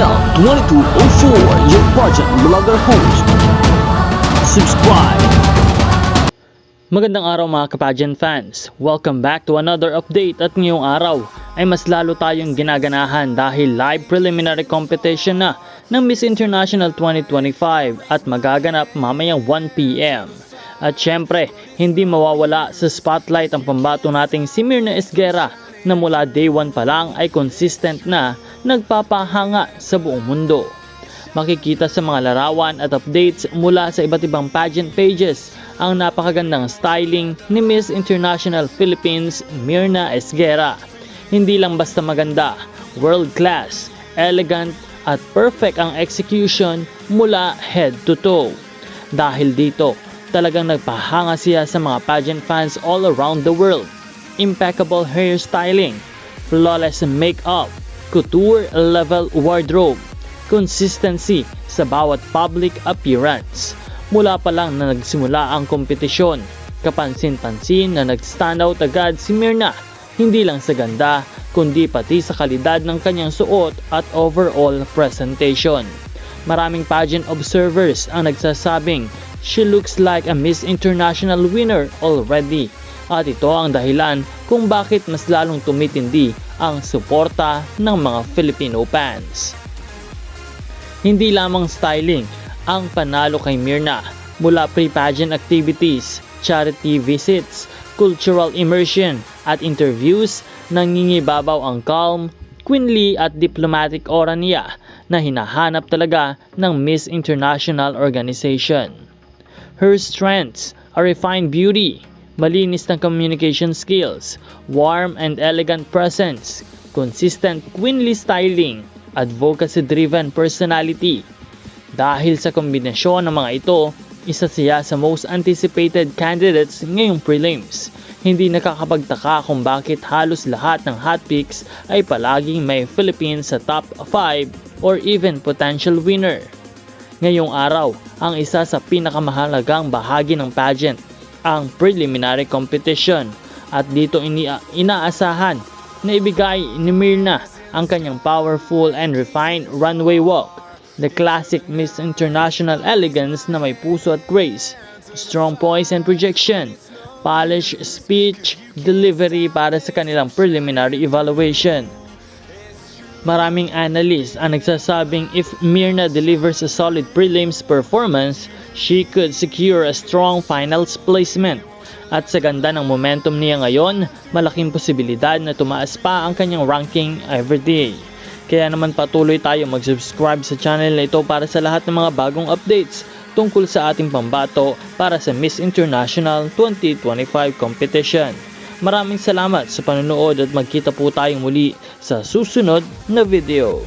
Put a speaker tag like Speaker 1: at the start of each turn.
Speaker 1: DL2204, your pageant vlogger host. Subscribe.
Speaker 2: Magandang araw mga kapageant fans. Welcome back to another update at ngayong araw ay mas lalo tayong ginaganahan dahil live preliminary competition na ng Miss International 2025 at magaganap mamayang 1pm. At syempre, hindi mawawala sa spotlight ang pambato nating si Mirna Esguera na mula day 1 pa lang ay consistent na nagpapahanga sa buong mundo makikita sa mga larawan at updates mula sa iba't ibang pageant pages ang napakagandang styling ni Miss International Philippines Mirna Esguera. Hindi lang basta maganda, world class, elegant at perfect ang execution mula head to toe. Dahil dito, talagang nagpahanga siya sa mga pageant fans all around the world. Impeccable hairstyling, flawless makeup, couture level wardrobe, consistency sa bawat public appearance. Mula pa lang na nagsimula ang kompetisyon, kapansin-pansin na nag-stand out agad si Mirna, hindi lang sa ganda, kundi pati sa kalidad ng kanyang suot at overall presentation. Maraming pageant observers ang nagsasabing she looks like a Miss International winner already. At ito ang dahilan kung bakit mas lalong tumitindi ang suporta ng mga Filipino fans. Hindi lamang styling ang panalo kay Mirna mula pre-pageant activities, charity visits, cultural immersion at interviews nangingibabaw ang calm, queenly at diplomatic aura niya na hinahanap talaga ng Miss International Organization. Her strengths are refined beauty, malinis na communication skills, warm and elegant presence, consistent queenly styling, advocacy-driven personality. Dahil sa kombinasyon ng mga ito, isa siya sa most anticipated candidates ngayong prelims. Hindi nakakapagtaka kung bakit halos lahat ng hot picks ay palaging may Philippines sa top 5 or even potential winner. Ngayong araw, ang isa sa pinakamahalagang bahagi ng pageant, ang preliminary competition. At dito ini- inaasahan na ibigay ni Mirna ang kanyang powerful and refined runway walk. The classic Miss International elegance na may puso at grace, strong poise and projection, polished speech, delivery para sa kanilang preliminary evaluation. Maraming analysts ang nagsasabing if Mirna delivers a solid prelims performance, she could secure a strong finals placement. At sa ganda ng momentum niya ngayon, malaking posibilidad na tumaas pa ang kanyang ranking everyday. Kaya naman patuloy tayo mag-subscribe sa channel na ito para sa lahat ng mga bagong updates tungkol sa ating pambato para sa Miss International 2025 competition. Maraming salamat sa panonood at magkita po tayong muli sa susunod na video.